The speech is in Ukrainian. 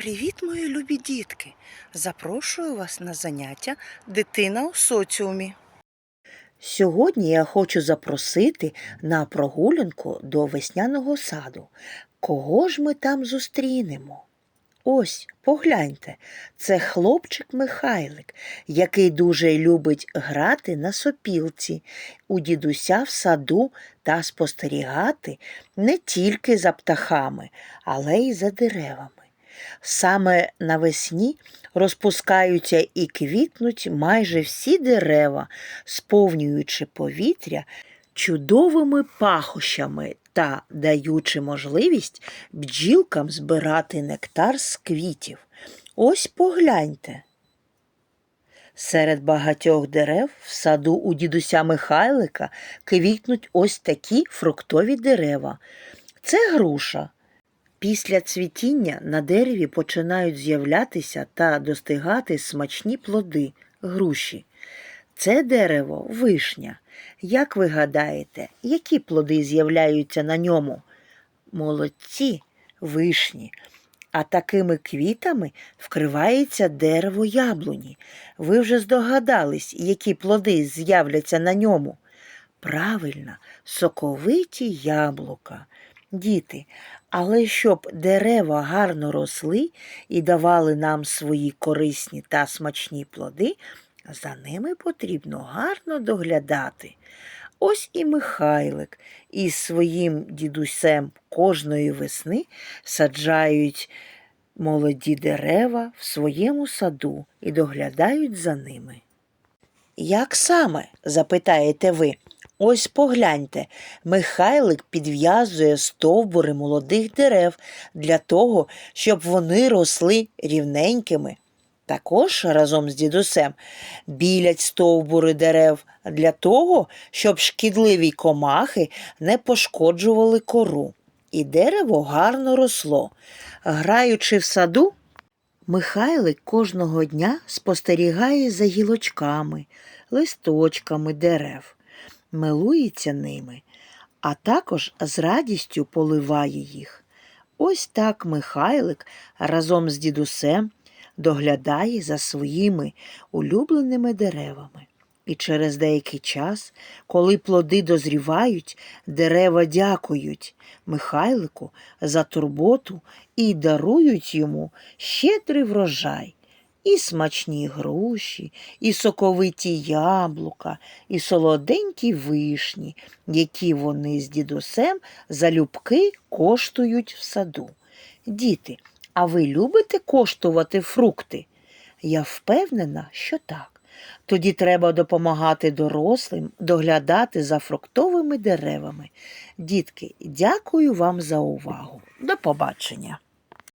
Привіт, мої любі дітки! Запрошую вас на заняття Дитина у соціумі. Сьогодні я хочу запросити на прогулянку до весняного саду. Кого ж ми там зустрінемо? Ось, погляньте, це хлопчик Михайлик, який дуже любить грати на сопілці у дідуся в саду та спостерігати не тільки за птахами, але й за деревами. Саме навесні розпускаються і квітнуть майже всі дерева, сповнюючи повітря чудовими пахощами та даючи можливість бджілкам збирати нектар з квітів. Ось погляньте. Серед багатьох дерев в саду у дідуся Михайлика квітнуть ось такі фруктові дерева. Це груша. Після цвітіння на дереві починають з'являтися та достигати смачні плоди груші. Це дерево вишня. Як ви гадаєте, які плоди з'являються на ньому? Молодці, вишні. А такими квітами вкривається дерево яблуні. Ви вже здогадались, які плоди з'являться на ньому? Правильно, соковиті яблука. Діти, але щоб дерева гарно росли і давали нам свої корисні та смачні плоди, за ними потрібно гарно доглядати. Ось і Михайлик із своїм дідусем кожної весни саджають молоді дерева в своєму саду і доглядають за ними. Як саме? запитаєте ви. Ось погляньте, Михайлик підв'язує стовбури молодих дерев для того, щоб вони росли рівненькими. Також разом з дідусем білять стовбури дерев для того, щоб шкідливі комахи не пошкоджували кору. І дерево гарно росло. Граючи в саду, Михайлик кожного дня спостерігає за гілочками, листочками дерев, милується ними, а також з радістю поливає їх. Ось так Михайлик разом з дідусем доглядає за своїми улюбленими деревами. І через деякий час, коли плоди дозрівають, дерева дякують Михайлику за турботу і дарують йому щедрий врожай. І смачні груші, і соковиті яблука, і солоденькі вишні, які вони з дідусем залюбки коштують в саду. Діти, а ви любите коштувати фрукти? Я впевнена, що так. Тоді треба допомагати дорослим доглядати за фруктовими деревами. Дітки, дякую вам за увагу. До побачення!